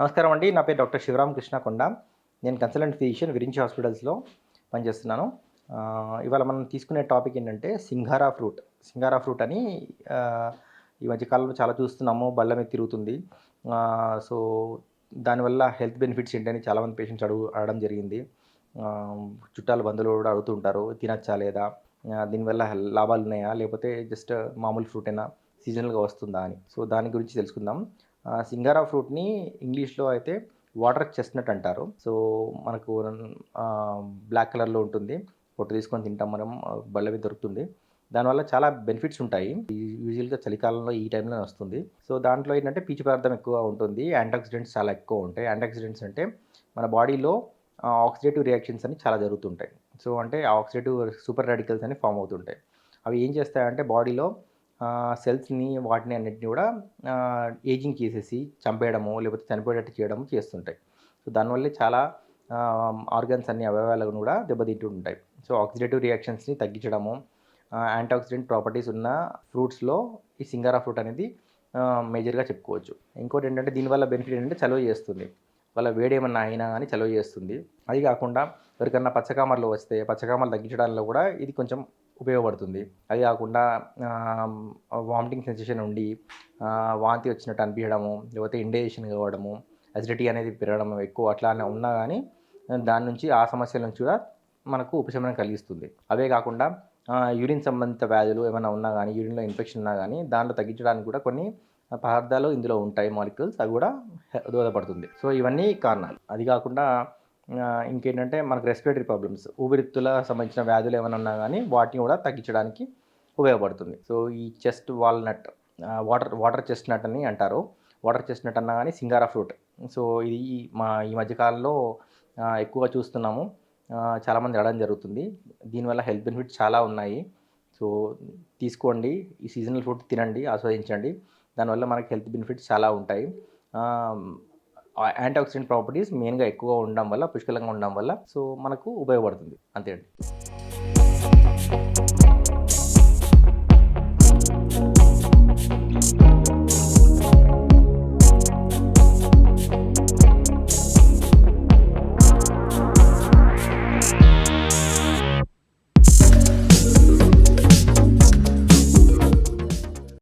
నమస్కారం అండి. నా పేరు డాక్టర్ శివరామ్ కృష్ణ కొండ నేను కన్సల్టెంట్ ఫిజిషియన్ విరించి హాస్పిటల్స్లో పనిచేస్తున్నాను. ఇవాళ మనం తీసుకునే టాపిక్ ఏంటంటే సింగారా ఫ్రూట్. సింగారా ఫ్రూట్ అని ఈ మధ్య కాలంలో చాలా చూస్తున్నాము. బళ్ళ మీద తిరుగుతుంది. సో దానివల్ల హెల్త్ బెనిఫిట్స్ ఏంటని చాలామంది పేషెంట్స్ అడుగు అడగడం జరిగింది. చుట్టాలు బంధువులు కూడా అడుగుతుంటారు తినచ్చా లేదా? దీనివల్ల లాభాలు ఉన్నాయా? లేకపోతే జస్ట్ మామూలు ఫ్రూట్ అయినా సీజనల్గా వస్తుందా అని. సో దాని గురించి తెలుసుకుందాం. సింగారా ఫ్రూట్ని ఇంగ్లీష్లో అయితే వాటర్ చెస్ట్నట్ అంటారు. సో మనకు బ్లాక్ కలర్లో ఉంటుంది. పొట్టు తీసుకొని తింటాం మనం ఆ, బళ్ళ మీద దొరుకుతుంది. దానివల్ల చాలా బెనిఫిట్స్ ఉంటాయి. యూజువల్గా చలికాలంలో ఈ టైంలో వస్తుంది. సో దాంట్లో ఏంటంటే పీచు పదార్థం ఎక్కువ ఉంటుంది. యాంటాక్సిడెంట్స్ చాలా ఎక్కువ ఉంటాయి. యాంటాక్సిడెంట్స్ అంటే మన బాడీలో ఆక్సిడేటివ్ రియాక్షన్స్ అని చాలా జరుగుతుంటాయి. సో అంటే ఆక్సిడేటివ్ సూపర్ రాడికల్స్ అని ఫామ్ అవుతుంటాయి. అవి ఏం చేస్తాయంటే బాడీలో సెల్స్ని వాటిని అన్నిటిని కూడా ఏజింగ్ చేసేసి చంపేయడము లేకపోతే చనిపోయేటట్టు చేయడము చేస్తుంటాయి. సో దానివల్లే చాలా ఆర్గన్స్ అన్ని అవయవాలను కూడా దెబ్బతింటూ ఉంటాయి సో ఆక్సిడేటివ్ రియాక్షన్స్ని తగ్గించడము యాంటీఆక్సిడెంట్ ప్రాపర్టీస్ ఉన్న ఫ్రూట్స్లో ఈ సింగారా ఫ్రూట్ అనేది మేజర్గా చెప్పుకోవచ్చు. ఇంకోటి ఏంటంటే దీనివల్ల బెనిఫిట్ ఏంటంటే చలువ చేస్తుంది. వాళ్ళ వేడి ఏమన్నా అయినా కానీ చలువ చేస్తుంది. అది కాకుండా ఎవరికన్నా పచ్చకామర్లు వస్తే పచ్చకామర్లు తగ్గించడంలో కూడా ఇది కొంచెం ఉపయోగపడుతుంది. అది కాకుండా వామిటింగ్ సెన్సేషన్ ఉండి వాంతి వచ్చినట్టు అనిపించడము లేకపోతే ఇండేషన్ కావడము అసిడిటీ అనేది పెరగడం ఎక్కువ అట్లా ఉన్నా కానీ దాని నుంచి ఆ సమస్యల నుంచి కూడా మనకు ఉపశమనం కలిగిస్తుంది. అవే కాకుండా యూరిన్ సంబంధిత వ్యాధులు ఏమైనా ఉన్నా కానీ యూరిన్లో ఇన్ఫెక్షన్ ఉన్నా కానీ దాంట్లో తగ్గించడానికి కూడా కొన్ని పదార్థాలు ఇందులో ఉంటాయి మాలిక్యూల్స్ అవి కూడా దోహదపడుతుంది. సో ఇవన్నీ కారణాలు. అది కాకుండా ఇంకేంటంటే మనకు రెస్పిరేటరీ ప్రాబ్లమ్స్ ఊపిరితిత్తుల సంబంధించిన వ్యాధులు ఏమైనా ఉన్నా కానీ వాటిని కూడా తగ్గించడానికి ఉపయోగపడుతుంది. సో ఈ chest walnut water water chestnut అని అంటారు. వాటర్ చెస్ట్ నట్ అన్నా కానీ సింగారా ఫ్రూట్ సో ఇది మా ఈ మధ్యకాలంలో ఎక్కువగా చూస్తున్నాము. చాలామంది అడగడం జరుగుతుంది. దీనివల్ల హెల్త్ బెనిఫిట్స్ చాలా ఉన్నాయి. సో తీసుకోండి. ఈ సీజనల్ ఫ్రూట్ తినండి ఆస్వాదించండి. దానివల్ల మనకి హెల్త్ బెనిఫిట్స్ చాలా ఉంటాయి. యాంటీ ఆక్సిడెంట్ ప్రాపర్టీస్ మెయిన్గా ఎక్కువ ఉండడం వల్ల పుష్కలంగా ఉండడం వల్ల సో మనకు ఉపయోగపడుతుంది. అంతే అండి.